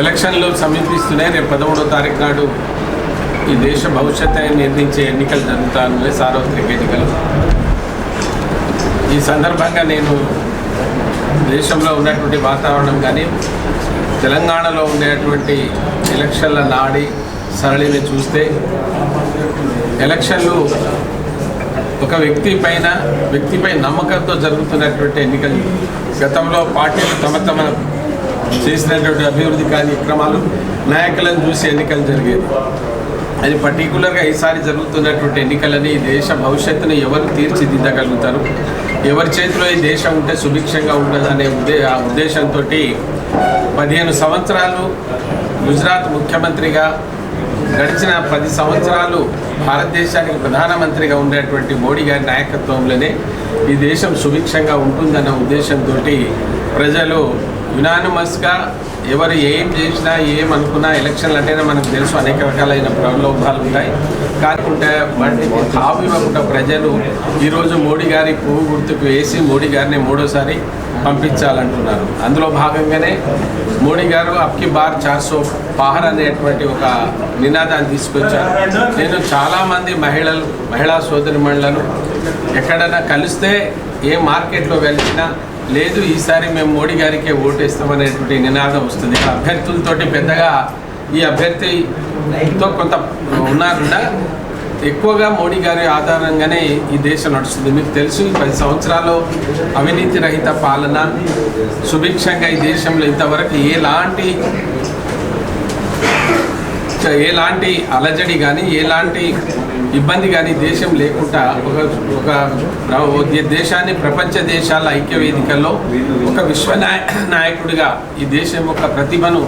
ఎలక్షన్లు సమీపిస్తున్నాయి రేపు పదమూడో తారీఖు నాడు ఈ దేశ భవిష్యత్తుని నిర్ణయించే ఎన్నికలు జరుగుతాయి సార్వత్రిక ఎన్నికలు. ఈ సందర్భంగా నేను దేశంలో ఉన్నటువంటి వాతావరణం కానీ తెలంగాణలో ఉండేటువంటి ఎలక్షన్ల నాడి సరళిని చూస్తే ఎలక్షన్లు ఒక వ్యక్తి పైన వ్యక్తిపై నమ్మకంతో జరుగుతున్నటువంటి ఎన్నికలు. గతంలో పార్టీలు తమ తమ చేసినటువంటి అభివృద్ధి కార్యక్రమాలు నాయకులను చూసి ఎన్నికలు జరిగేది అది పర్టికులర్గా ఈసారి జరుగుతున్నటువంటి ఎన్నికలని ఈ దేశ భవిష్యత్తును ఎవరు తీర్చిదిద్దగలుగుతారు? ఎవరి చేతిలో ఈ దేశం ఉంటే సుభిక్షంగా ఉండదనే ఉద్దే ఆ ఉద్దేశంతో పదిహేను సంవత్సరాలు గుజరాత్ ముఖ్యమంత్రిగా గడిచిన పది సంవత్సరాలు భారతదేశానికి ప్రధానమంత్రిగా ఉండేటువంటి మోడీ గారి నాయకత్వంలోనే ఈ దేశం సుభిక్షంగా ఉంటుందన్న ఉద్దేశంతో ప్రజలు యునానిమస్గా ఎవరు ఏం చేసినా ఏం అనుకున్నా ఎలక్షన్లు అంటేనే మనకు తెలుసు అనేక రకాలైన ప్రలోభాలు ఉంటాయి. కాకుండా వాటిని హాబీ ఇవ్వకుండా ప్రజలు ఈరోజు మోడీ గారి పువ్వు గుర్తుకు వేసి మోడీ గారిని మూడోసారి పంపించాలంటున్నారు. అందులో భాగంగానే మోడీ గారు అప్కి బార్ చార్సో పహర్ అనేటువంటి ఒక నినాదాన్ని తీసుకొచ్చారు. నేను చాలామంది మహిళలు మహిళా సోదరి మహిళలను ఎక్కడైనా కలిస్తే ఏ మార్కెట్లో కలిసినా లేదు ఈసారి మేము మోడీ గారికే ఓటేస్తామనేటువంటి నినాదం వస్తుంది. అభ్యర్థులతోటి పెద్దగా ఈ అభ్యర్థితో కొంత ఉన్నాకుండా ఎక్కువగా మోడీ గారి ఆధారంగానే ఈ దేశం నడుస్తుంది. మీకు తెలుసు ఈ పది సంవత్సరాలు అవినీతి రహిత పాలన సుభిక్షంగా ఈ దేశంలో ఇంతవరకు ఎలాంటి ఎలాంటి అలజడి కానీ ఎలాంటి ఇబ్బంది కానీ దేశం లేకుండా ఒక ఒక దేశాన్ని ప్రపంచ దేశాల ఐక్య వేదికల్లో ఒక విశ్వ నాయకుడిగా ఈ దేశం యొక్క ప్రతిభను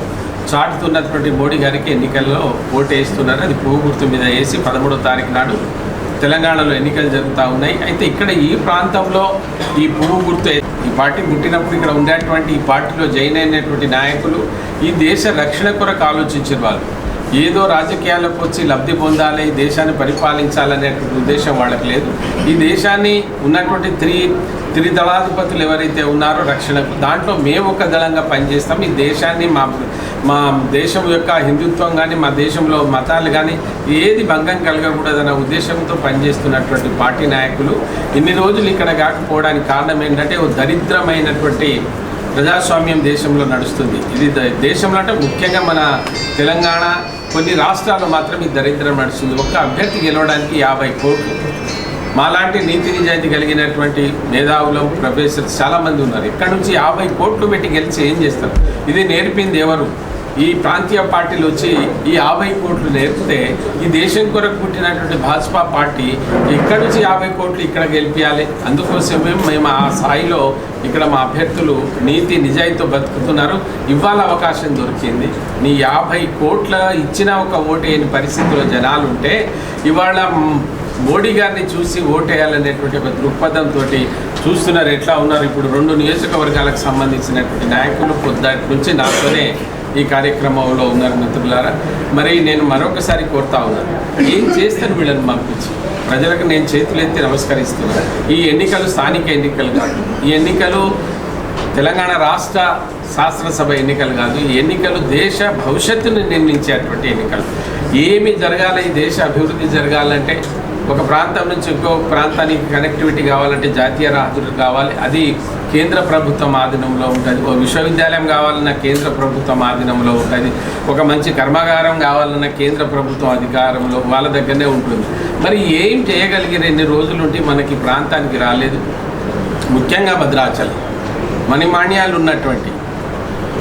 చాటుతున్నటువంటి మోడీ గారికి ఎన్నికల్లో ఓటు వేస్తున్నారు అది పువ్వు గుర్తు మీద వేసి పదమూడో తారీఖు నాడు తెలంగాణలో ఎన్నికలు జరుగుతూ ఉన్నాయి. అయితే ఇక్కడ ఈ ప్రాంతంలో ఈ పువ్వు గుర్తు ఈ పార్టీ పుట్టినప్పుడు ఇక్కడ ఉండేటువంటి ఈ పార్టీలో జైన్ అయినటువంటి నాయకులు ఈ దేశ రక్షణ కొరకు ఆలోచించిన వాళ్ళు. ఏదో రాజకీయాలకు వచ్చి లబ్ధి పొందాలి ఈ దేశాన్ని పరిపాలించాలనేటువంటి ఉద్దేశం వాళ్ళకి లేదు. ఈ దేశాన్ని ఉన్నటువంటి త్రి దళాధిపతులు ఎవరైతే ఉన్నారో రక్షణకు దాంట్లో మేము ఒక దళంగా పనిచేస్తాం. ఈ దేశాన్ని మా మా దేశం యొక్క హిందుత్వం కానీ మా దేశంలో మతాలు కానీ ఏది భంగం కలగకూడదన్న ఉద్దేశంతో పనిచేస్తున్నటువంటి పార్టీ నాయకులు ఇన్ని రోజులు ఇక్కడ కాకపోవడానికి కారణం ఏంటంటే ఓ దరిద్రమైనటువంటి ప్రజాస్వామ్యం దేశంలో నడుస్తుంది. ఇది ద- దేశంలో అంటే ముఖ్యంగా మన తెలంగాణ కొన్ని రాష్ట్రాలు మాత్రం ఈ దరిద్రం నడుస్తుంది. ఒక్క అభ్యర్థి గెలవడానికి యాభై కోట్లు. మాలాంటి నీతి నిజాయితీ కలిగినటువంటి మేధావులు ప్రొఫెసర్స్ చాలామంది ఉన్నారు. ఇక్కడ నుంచి యాభై కోట్లు పెట్టి గెలిచి ఏం చేస్తారు? ఇది నేర్పింది ఎవరు? ఈ ప్రాంతీయ పార్టీలు వచ్చి ఈ యాభై కోట్లు నేర్పితే ఈ దేశం కొరకు పుట్టినటువంటి భాజపా పార్టీ ఇక్కడ నుంచి యాభై కోట్లు ఇక్కడ గెలిపించాలి అందుకోసమే మేము ఆ స్థాయిలో ఇక్కడ మా అభ్యర్థులు నీతి నిజాయితీతో బతుకుతున్నారు. ఇవాళ అవకాశం దొరికింది. నీ యాభై కోట్ల ఇచ్చిన ఒక ఓటేయని పరిస్థితిలో జనాలు ఉంటే ఇవాళ మోడీ గారిని చూసి ఓటేయాలనేటువంటి ఒక దృక్పథంతో చూస్తున్నారు. ఎట్లా ఉన్నారు? ఇప్పుడు రెండు నియోజకవర్గాలకు సంబంధించినటువంటి నాయకులు పొద్దుటి నుంచి నాతోనే ఈ కార్యక్రమంలో ఉన్నారు మిత్రులారా. మరి నేను మరొకసారి కోరుతా ఉన్నాను. ఏం చేస్తాను వీళ్ళని పంపించి? ప్రజలకు నేను చేతులెత్తి నమస్కరిస్తున్నాను ఈ ఎన్నికలు స్థానిక ఎన్నికలు కాదు. ఈ ఎన్నికలు తెలంగాణ రాష్ట్ర శాసనసభ ఎన్నికలు కాదు. ఈ ఎన్నికలు దేశ భవిష్యత్తును నిర్ణయించేటువంటి ఎన్నికలు. ఏమి జరగాలి? ఈ దేశ అభివృద్ధి జరగాలంటే ఒక ప్రాంతం నుంచి ఇంకో ప్రాంతానికి కనెక్టివిటీ కావాలంటే జాతీయ రహదారులు కావాలి. అది కేంద్ర ప్రభుత్వం ఆధీనంలో ఉంటుంది. ఒక విశ్వవిద్యాలయం కావాలన్నా కేంద్ర ప్రభుత్వం ఆధీనంలో ఉంటుంది. ఒక మంచి కర్మాగారం కావాలన్నా కేంద్ర ప్రభుత్వం అధికారంలో వాళ్ళ దగ్గరనే ఉంటుంది. మరి ఏం చేయగలిగిన ఎన్ని రోజులుంటే మనకి ప్రాంతానికి రాలేదు. ముఖ్యంగా భద్రాచలం. మణిమాణ్యాలు ఉన్నటువంటి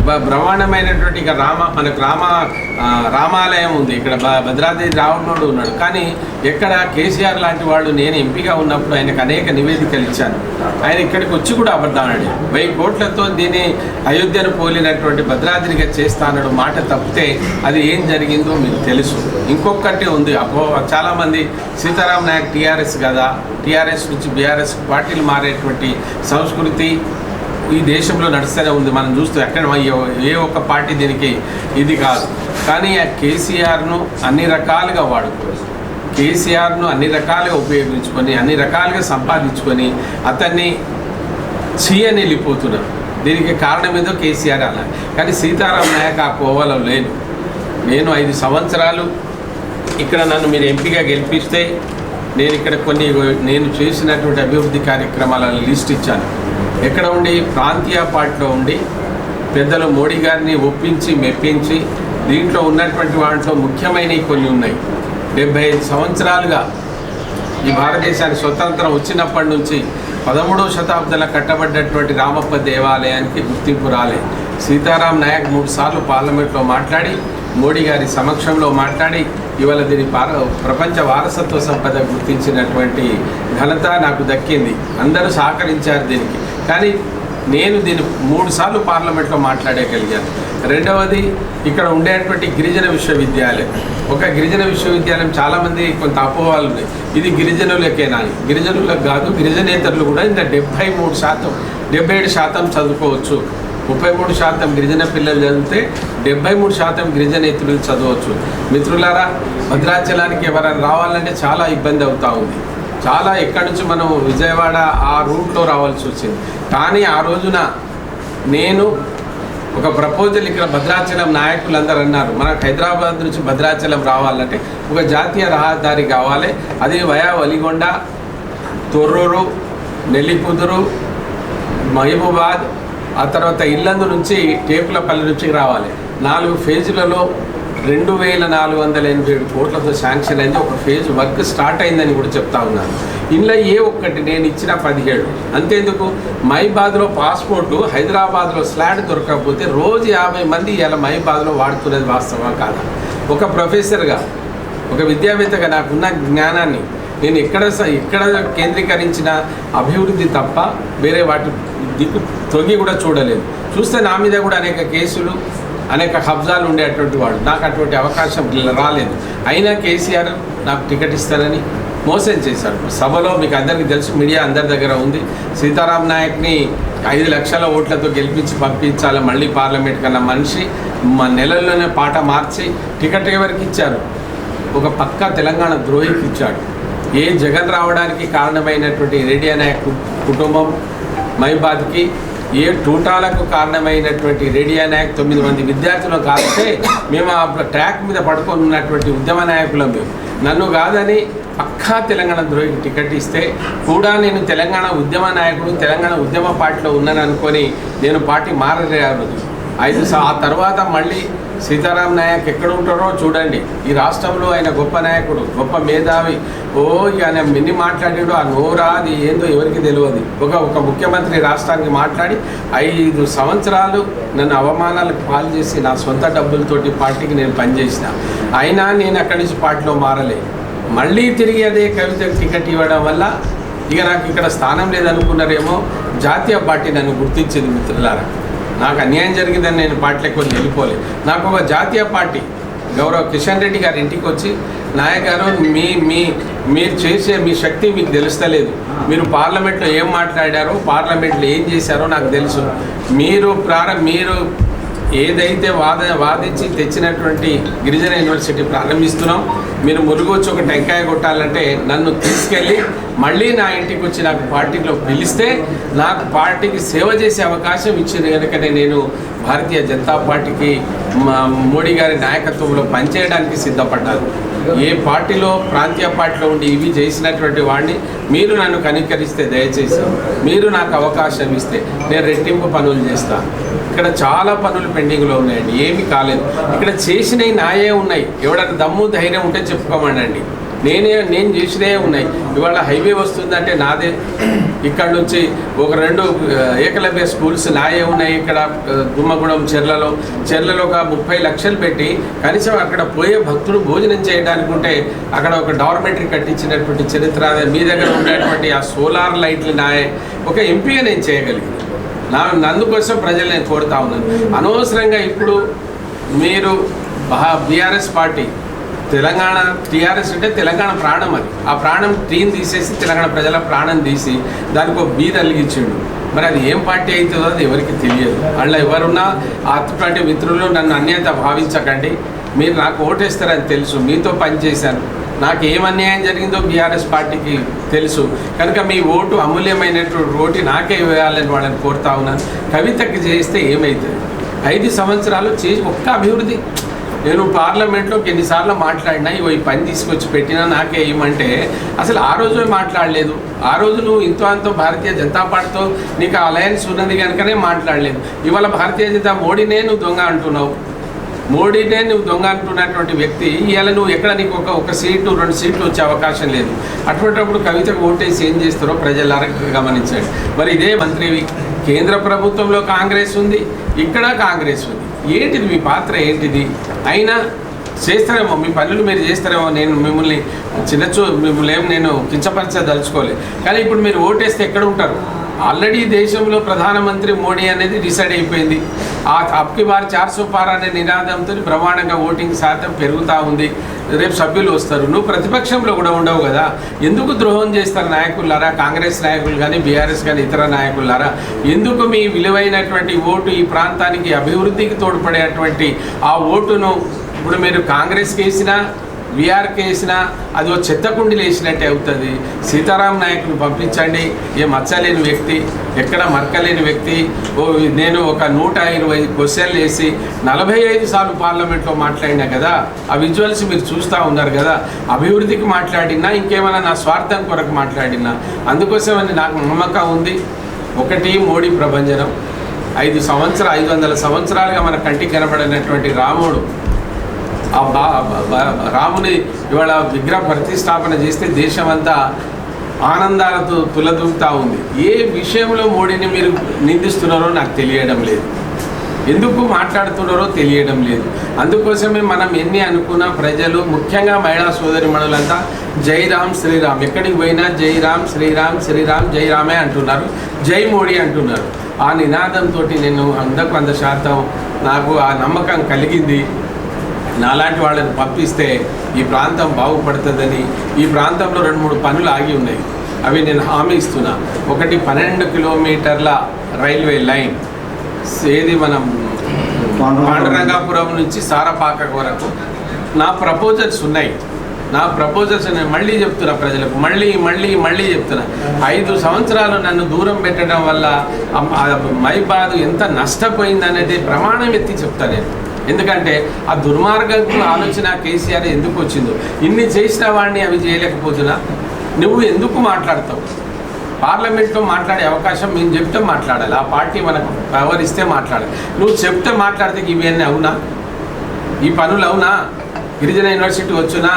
బ్రహ్మాండమైనటువంటి ఇక రామ మనకు రామ రామాలయం ఉంది. ఇక్కడ భద్రాద్రి రావణుడు ఉన్నాడు. కానీ ఎక్కడ కేసీఆర్ లాంటి వాళ్ళు నేను ఎంపీగా ఉన్నప్పుడు ఆయనకు అనేక నివేదికలు ఇచ్చాను. ఆయన ఇక్కడికి వచ్చి కూడా అబద్ధాడు వెయ్యి కోట్లతో దీన్ని అయోధ్యను పోలినటువంటి భద్రాద్రిగా చేస్తానడు మాట తప్పితే అది ఏం జరిగిందో మీకు తెలుసు. ఇంకొకటి ఉంది. అపో చాలామంది సీతారాం నాయక్ టీఆర్ఎస్ కదా. టీఆర్ఎస్ నుంచి బీఆర్ఎస్ పార్టీలు మారేటువంటి సంస్కృతి ఈ దేశంలో నడుస్తూనే ఉంది. మనం చూస్తూ ఎక్కడ ఏ- ఒక్క పార్టీ దీనికి ఇది కాదు. కానీ ఆ కేసీఆర్ను అన్ని రకాలుగా వాడుకోవచ్చు కేసీఆర్ను అన్ని రకాలుగా ఉపయోగించుకొని అన్ని రకాలుగా సంపాదించుకొని అతన్ని చీ అని వెళ్ళిపోతున్నారు దీనికి కారణం ఏదో కేసీఆర్ అలా కానీ సీతారాం నాయక్ ఆ కోవలో లేను నేను ఐదు సంవత్సరాలు ఇక్కడ నన్ను మీరు ఎంపీగా గెలిపిస్తే నేను ఇక్కడ కొన్ని నేను చేసినటువంటి అభివృద్ధి కార్యక్రమాల లిస్ట్ ఇచ్చాను. ఎక్కడ ఉండి? ప్రాంతీయ పార్టీలో ఉండి పెద్దలు మోడీ గారిని ఒప్పించి మెప్పించి దీంట్లో ఉన్నటువంటి వాటిలో ముఖ్యమైనవి కొన్ని ఉన్నాయి. డెబ్బై ఐదు సంవత్సరాలుగా ఈ భారతదేశానికి స్వతంత్రం వచ్చినప్పటి నుంచి పదమూడవ శతాబ్దంలో కట్టబడ్డటువంటి రామప్ప దేవాలయానికి గుర్తింపు రాలే. సీతారాం నాయక్ మూడు సార్లు పార్లమెంట్లో మాట్లాడి మోడీ గారి సమక్షంలో మాట్లాడి ఇవాళ దీని ప్రపంచ వారసత్వ సంపద గుర్తించినటువంటి ఘనత నాకు దక్కింది. అందరూ సహకరించారు దీనికి. కానీ నేను దీన్ని మూడు సార్లు పార్లమెంట్లో మాట్లాడగలిగాను రెండవది ఇక్కడ ఉండేటువంటి గిరిజన విశ్వవిద్యాలయం. ఒక గిరిజన విశ్వవిద్యాలయం చాలామంది కొంత అపోహలు ఉన్నాయి. ఇది గిరిజనులకేనా గిరిజనులకు కాదు గిరిజనేతరులు కూడా ఇంకా డెబ్బై మూడు శాతం డెబ్బై ఏడు శాతం చదువుకోవచ్చు. ముప్పై మూడు శాతం గిరిజన పిల్లలు చదివితే డెబ్బై మూడు శాతం గిరిజనేతరులు చదవచ్చు. మిత్రులారా భద్రాచలానికి ఎవరైనా రావాలంటే చాలా ఇబ్బంది అవుతూ ఉంది. చాలా ఎక్కడి నుంచి మనం విజయవాడ ఆ రూట్లో రావాల్సి వచ్చింది. కానీ ఆ రోజున నేను ఒక ప్రపోజల్ ఇక్కడ భద్రాచలం నాయకులందరూ అన్నారు మనకు హైదరాబాద్ నుంచి భద్రాచలం రావాలంటే ఒక జాతీయ రహదారి కావాలి. అది వయా వలిగొండ తొర్రూరు నెల్లిపుదురు మహబూబాద్ ఆ తర్వాత ఇల్లందు నుంచి టేకులపల్లి నుంచి రావాలి. నాలుగు ఫేజులలో రెండు వేల నాలుగు వందల ఎనభై ఏడు కోట్లతో శాంక్షన్ అయింది. ఒక ఫేజ్ వర్క్ స్టార్ట్ అయిందని కూడా చెప్తా ఉన్నాను. ఇందులో ఏ ఒక్కటి నేను ఇచ్చిన పదిహేడు. అంతేందుకు? మైబాద్లో పాస్పోర్టు హైదరాబాద్లో స్లాట్ దొరకకపోతే రోజు యాభై మంది ఇలా మైబాద్లో వాడుతున్నది వాస్తవం కాదా? ఒక ప్రొఫెసర్గా ఒక విద్యావేత్తగా నాకున్న జ్ఞానాన్ని నేను ఎక్కడ స- ఎక్కడ కేంద్రీకరించిన అభివృద్ధి తప్ప వేరే వాటి దిక్కు తొంగి కూడా చూడలేదు. చూస్తే నా మీద కూడా అనేక కేసులు అనేక కబ్జాలు ఉండేటువంటి వాడు నాకు అటువంటి అవకాశం రాలేదు. అయినా కేసీఆర్ నాకు టికెట్ ఇస్తారని మోసం చేశాడు సభలో మీకు అందరికీ తెలుసు మీడియా అందరి దగ్గర ఉంది. సీతారాం నాయక్ని ఐదు లక్షల ఓట్లతో గెలిపించి పంపించాలి మళ్ళీ పార్లమెంట్ కన్నా మనిషి. మా నెలల్లోనే పాట మార్చి టికెట్ ఎవరికి ఇచ్చారు? ఒక పక్కా తెలంగాణ ద్రోహికి ఇచ్చాడు. ఏ జగన్ రావడానికి కారణమైనటువంటి రెడ్డి అనే కు- కుటుంబం మైబాద్కి ఏ టూటాలకు కారణమైనటువంటి రేడియా నాయక్ తొమ్మిది మంది విద్యార్థులు కాస్తే మేము ఆ ట్రాక్ మీద పడుకొని ఉన్నటువంటి ఉద్యమ నాయకులం మేము. నన్ను కాదని పక్కా తెలంగాణ ద్రోహికి టికెట్ ఇస్తే కూడా నేను తెలంగాణ ఉద్యమ నాయకుడు తెలంగాణ ఉద్యమ పార్టీలో ఉన్నాను అనుకొని నేను పార్టీ మారలేదు ఐదు ఆ తర్వాత మళ్ళీ సీతారాం నాయక్ ఎక్కడ ఉంటారో చూడండి. ఈ రాష్ట్రంలో ఆయన గొప్ప నాయకుడు గొప్ప మేధావి. ఓ ఆయన మిన్ని మాట్లాడాడు ఆ నోరా అది ఏందో ఎవరికి తెలియదు. ఒక ఒక ముఖ్యమంత్రి రాష్ట్రానికి మాట్లాడి ఐదు సంవత్సరాలు నన్ను అవమానాలకు పాలు చేసి నా సొంత డబ్బులతోటి పార్టీకి నేను పనిచేసిన. అయినా నేను అక్కడి నుంచి పార్టీలో మారలే. మళ్ళీ తిరిగి అదే కవితకు టికెట్ ఇవ్వడం వల్ల ఇక నాకు ఇక్కడ స్థానం లేదనుకున్నారేమో జాతీయ పార్టీ నన్ను గుర్తించింది మిత్రులారా. నాకు అన్యాయం జరిగిందని నేను పార్టీలోకి కొన్ని వెళ్ళిపోలే నాకు ఒక జాతీయ పార్టీ గౌరవ్ కిషన్ రెడ్డి గారి ఇంటికి వచ్చి నాయక్ మీ మీ మీరు చేసే మీ శక్తి మీకు తెలుస్తలేదు. మీరు పార్లమెంట్లో ఏం మాట్లాడారో పార్లమెంట్లో ఏం చేశారో నాకు తెలుసు. మీరు ప్రారంభ మీరు ఏదైతే వాద వాదించి తెచ్చినటువంటి గిరిజన యూనివర్సిటీ ప్రారంభిస్తున్నాం మీరు మురుగు వచ్చి ఒక టెంకాయ కొట్టాలంటే నన్ను తీసుకెళ్ళి మళ్ళీ నా ఇంటికి వచ్చి నాకు పార్టీలో పిలిస్తే నాకు పార్టీకి సేవ చేసే అవకాశం ఇచ్చిన కనుకనే నేను భారతీయ జనతా పార్టీకి మా మోడీ గారి నాయకత్వంలో పనిచేయడానికి సిద్ధపడ్డాను. ఏ పార్టీలో ప్రాంతీయ పార్టీలో ఉండి ఇవి చేసినటువంటి వాడిని మీరు నన్ను కనికరిస్తే దయచేసి మీరు నాకు అవకాశం ఇస్తే నేను రెట్టింపు పనులు చేస్తాను. ఇక్కడ చాలా పనులు పెండింగ్లో ఉన్నాయండి. ఏమీ కాలేదు. ఇక్కడ చేసినవి నాయే ఉన్నాయి. ఎవడన్నా దమ్ము ధైర్యం ఉంటే చెప్పుకోమండి నేనే నేను చేసినవే ఉన్నాయి. ఇవాళ హైవే వస్తుందంటే నాదే. ఇక్కడ నుంచి ఒక రెండు ఏకలవ్య స్కూల్స్ నాయే ఉన్నాయి ఇక్కడ ఆ, చెర్లలో. చెర్లలో ఒక ముప్పై లక్షలు పెట్టి కనీసం అక్కడ పోయే భక్తుడు భోజనం చేయడానికి ఉంటే అక్కడ ఒక డార్మెంటరీ కట్టించినటువంటి చరిత్ర మీ దగ్గర ఉన్నటువంటి ఆ సోలార్ లైట్లు నాయే. ఒక ఎంపీగా నేను చేయగలిగింది నా నందుకోసం ప్రజలు నేను కోరుతా ఉన్నాను. అనవసరంగా ఇప్పుడు మీరు బీఆర్ఎస్ పార్టీ తెలంగాణ టీఆర్ఎస్ అంటే తెలంగాణ ప్రాణం అది. ఆ ప్రాణం టీని తీసేసి తెలంగాణ ప్రజల ప్రాణం తీసి దానికి ఒక బీ తలిగించిండు మరి అది ఏం పార్టీ అవుతుందో అది ఎవరికి తెలియదు. అందులో ఎవరున్నా అటువంటి మిత్రులు నన్ను అన్యత భావించకండి. మీరు నాకు ఓటేస్తారని తెలుసు. మీతో పనిచేశాను నాకు ఏం అన్యాయం జరిగిందో బీఆర్ఎస్ పార్టీకి తెలుసు. కనుక మీ ఓటు అమూల్యమైనటువంటి ఓటు నాకే ఇవ్వాలని వాళ్ళని కోరుతా ఉన్నాను. కవితకి చేస్తే ఏమవుతుంది ఐదు సంవత్సరాలు చేసి ఒక్క అభివృద్ధి. నేను పార్లమెంట్లో ఎన్నిసార్లు మాట్లాడినా ఇవో ఈ పని తీసుకొచ్చి పెట్టినా నాకే ఏమంటే అసలు ఆ రోజు మాట్లాడలేదు. ఆ రోజు నువ్వు ఇంతో అంతో భారతీయ జనతా పార్టీతో నీకు అలయన్స్ ఉన్నది కనుకనే మాట్లాడలేదు. ఇవాళ భారతీయ జనతా మోడీనే నువ్వు దొంగ అంటున్నావు. మోడీనే నువ్వు దొంగ అంటున్నటువంటి వ్యక్తి ఇవాళ నువ్వు ఎక్కడ నీకు ఒక ఒక సీటు రెండు సీట్లు వచ్చే అవకాశం లేదు. అటువంటిప్పుడు కవితకు ఓటేసి ఏం చేస్తారో ప్రజలారా గమనించండి. మరి ఇదే మంత్రి కేంద్ర ప్రభుత్వంలో కాంగ్రెస్ ఉంది ఇక్కడ కాంగ్రెస్ ఉంది. ఏంటిది మీ పాత్ర ఏంటిది? అయినా చేస్తారేమో మీ పనులు మీరు చేస్తారేమో నేను మిమ్మల్ని చిన్నచూ మిమ్మల్ని ఏం నేను కించపరచదలుచుకోలేదు కానీ ఇప్పుడు మీరు ఓటేస్తే ఎక్కడ ఉంటారు? ఆల్రెడీ దేశంలో ప్రధానమంత్రి మోడీ అనేది డిసైడ్ అయిపోయింది. ఆ అప్కి బార్ చార్సో పార్ అనే నినాదంతో బ్రహ్మాండంగా ఓటింగ్ శాతం పెరుగుతూ ఉంది. రేపు సభ్యులు వస్తారు. నువ్వు ప్రతిపక్షంలో కూడా ఉండవు కదా. ఎందుకు ద్రోహం చేస్తారు నాయకులారా? కాంగ్రెస్ నాయకులు కానీ బీఆర్ఎస్ కానీ ఇతర నాయకులారా? ఎందుకు మీ విలువైనటువంటి ఓటు ఈ ప్రాంతానికి అభివృద్ధికి తోడ్పడేటువంటి ఆ ఓటును ఇప్పుడు మీరు కాంగ్రెస్కి వేసినా వీఆర్కే వేసినా అది ఓ చెత్త కుండీలు వేసినట్టే అవుతుంది. సీతారాం నాయకుని పంపించండి. ఏ మచ్చలేని వ్యక్తి ఎక్కడ మరకలేని వ్యక్తి ఓ నేను ఒక నూట ఇరవై క్వశ్చన్లు వేసి నలభై ఐదు సార్లు పార్లమెంట్లో మాట్లాడినా కదా ఆ విజువల్స్ మీరు చూస్తూ ఉన్నారు కదా అభివృద్ధికి మాట్లాడినా ఇంకేమైనా నా స్వార్థం కొరకు మాట్లాడినా అందుకోసమని నాకు నమ్మకం ఉంది. ఒకటి మోడీ ప్రభంజనం. ఐదు సంవత్సరాలు ఐదు వందల సంవత్సరాలుగా మన కంటికి కనబడినటువంటి రాముడు ఆ బా రాముని ఇవాళ విగ్రహ ప్రతిష్టాపన చేస్తే దేశమంతా ఆనందాలతో తులదూగుతూ ఉంది. ఏ విషయంలో మోడీని మీరు నిందిస్తున్నారో నాకు తెలియడం లేదు. ఎందుకు మాట్లాడుతున్నారో తెలియడం లేదు. అందుకోసమే మనం ఎన్ని అనుకున్నా ప్రజలు ముఖ్యంగా మహిళా సోదరి మనులంతా జై రామ్ శ్రీరామ్ ఎక్కడికి పోయినా జై రామ్ శ్రీరామ్ శ్రీరామ్ జై రామే అంటున్నారు. జై మోడీ అంటున్నారు. ఆ నినాదంతో నేను అందకు వంద శాతం నాకు ఆ నమ్మకం కలిగింది. నాలాంటి వాళ్ళని పంపిస్తే ఈ ప్రాంతం బాగుపడుతుందని ఈ ప్రాంతంలో రెండు మూడు పనులు ఆగి ఉన్నాయి. అవి నేను హామీ ఇస్తున్నా. ఒకటి పన్నెండు కిలోమీటర్ల రైల్వే లైన్. ఏది మనం పాండురంగాపురం. నుంచి సారపాక వరకు. నా ప్రపోజల్స్ ఉన్నాయి. నా ప్రపోజల్స్ నేను మళ్ళీ చెప్తున్నా ప్రజలకు. మళ్ళీ మళ్ళీ మళ్ళీ చెప్తున్నా. ఐదు సంవత్సరాలు నన్ను దూరం పెట్టడం వల్ల మైబాదు ఎంత నష్టపోయింది అనేది ప్రమాణం ఎత్తి చెప్తా నేను. ఎందుకంటే ఆ దుర్మార్గం ఆలోచన కేసీఆర్ ఎందుకు వచ్చిందో? ఇన్ని చేసిన వాడిని అవి చేయలేకపోతున్నా? నువ్వు ఎందుకు మాట్లాడతావు? పార్లమెంట్లో మాట్లాడే అవకాశం మేము చెప్తే మాట్లాడాలి. ఆ పార్టీ మనకు పవర్ ఇస్తే మాట్లాడాలి. నువ్వు చెప్తే మాట్లాడితే ఇవన్నీ అవునా? ఈ పనులు అవునా? గిరిజన యూనివర్సిటీ వచ్చునా?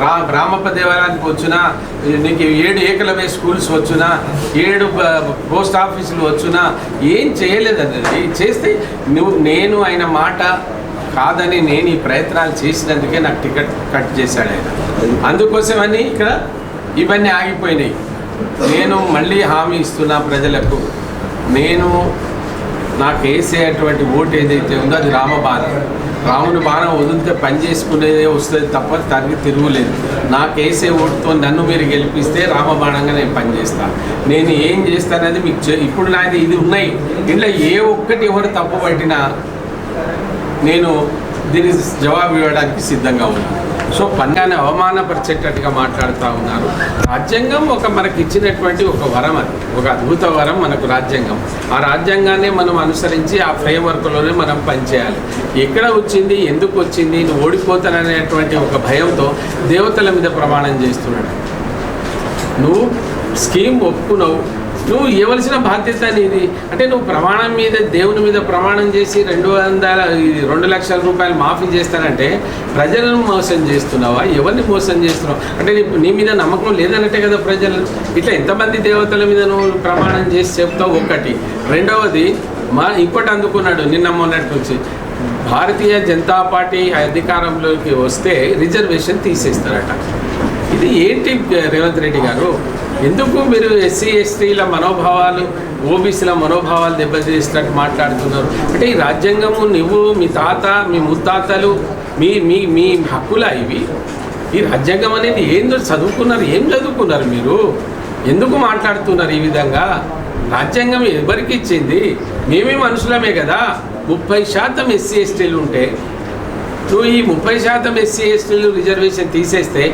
రా రామప్ప దేవాలయానికి వచ్చినా? నీకు ఏడు ఏకలవే స్కూల్స్ వచ్చినా? ఏడు పోస్ట్ ఆఫీసులు వచ్చినా? ఏం చేయలేదండి చేస్తే నువ్వు నేను ఆయన మాట కాదని నేను ఈ ప్రయత్నాలు చేసినందుకే నాకు టికెట్ కట్ చేశాడు ఆయన. అందుకోసమని ఇక్కడ ఇవన్నీ ఆగిపోయినాయి. నేను మళ్ళీ హామీ ఇస్తున్నా ప్రజలకు. నేను నాకు వేసేటువంటి ఓటు ఏదైతే ఉందో అది రామబాణం రాముని బాణం వదిలితే పని చేసుకునేదే వస్తుంది తప్ప తరిగి తిరుగులేదు. నాకు వేసే ఓటుతో నన్ను మీరు గెలిపిస్తే రామబాణంగా నేను పని చేస్తాను నేను ఏం చేస్తానది మీకు ఇప్పుడు నాది ఇది ఉన్నాయి. ఇంట్లో ఏ ఒక్కటి ఎవరు తప్పు పట్టినా నేను దీనికి జవాబు ఇవ్వడానికి సిద్ధంగా ఉన్నాను సో పన్యాన్ని అవమానపరిచేటట్టుగా మాట్లాడుతూ ఉన్నారు. రాజ్యాంగం ఒక మనకి ఇచ్చినటువంటి ఒక వరం అది. ఒక అద్భుత వరం మనకు రాజ్యాంగం. ఆ రాజ్యాంగాన్ని మనం అనుసరించి ఆ ఫ్రేమ్ వర్క్లోనే మనం పనిచేయాలి. ఎక్కడ వచ్చింది ఎందుకు వచ్చింది నువ్వు ఓడిపోతాననేటువంటి ఒక భయంతో దేవతల మీద ప్రమాణం చేస్తున్నాడు. నువ్వు స్కీమ్ ఒప్పుకున్నావు నువ్వు ఇవ్వవలసిన బాధ్యత అనేది అంటే నువ్వు ప్రమాణం మీద దేవుని మీద ప్రమాణం చేసి రెండు వందల రెండు లక్షల రూపాయలు మాఫీ చేస్తానంటే ప్రజలను మోసం చేస్తున్నావా? ఎవరిని మోసం చేస్తున్నావు? అంటే నీ నీ మీద నమ్మకం లేదన్నట్టే కదా ప్రజలు. ఇట్లా ఎంతమంది దేవతల మీద నువ్వు ప్రమాణం చేసి చెప్తావు? ఒకటి. రెండవది మా ఇంకోటి అందుకున్నాడు నిన్న మొన్నటి నుంచి. భారతీయ జనతా పార్టీ అధికారంలోకి వస్తే రిజర్వేషన్ తీసేస్తారట. ఇది ఏంటి రేవంత్ రెడ్డి గారు? ఎందుకు మీరు ఎస్సీ ఎస్టీల మనోభావాలు ఓబీసీల మనోభావాలు దెబ్బతీసినట్టు మాట్లాడుతున్నారు? అంటే ఈ రాజ్యాంగము నువ్వు మీ తాత మీ ముత్తాతలు మీ మీ మీ హక్కులా ఇవి? ఈ రాజ్యాంగం అనేది ఏందో చదువుకున్నారు ఏం చదువుకున్నారు మీరు? ఎందుకు మాట్లాడుతున్నారు ఈ విధంగా? రాజ్యాంగం ఎవరికి ఇచ్చింది? మేమే మనుషులమే కదా. ముప్పై శాతం ఎస్సీ ఎస్టీలు ఉంటే నువ్వు ఈ ముప్పై శాతం ఎస్సీ ఎస్టీలు రిజర్వేషన్ తీసేస్తే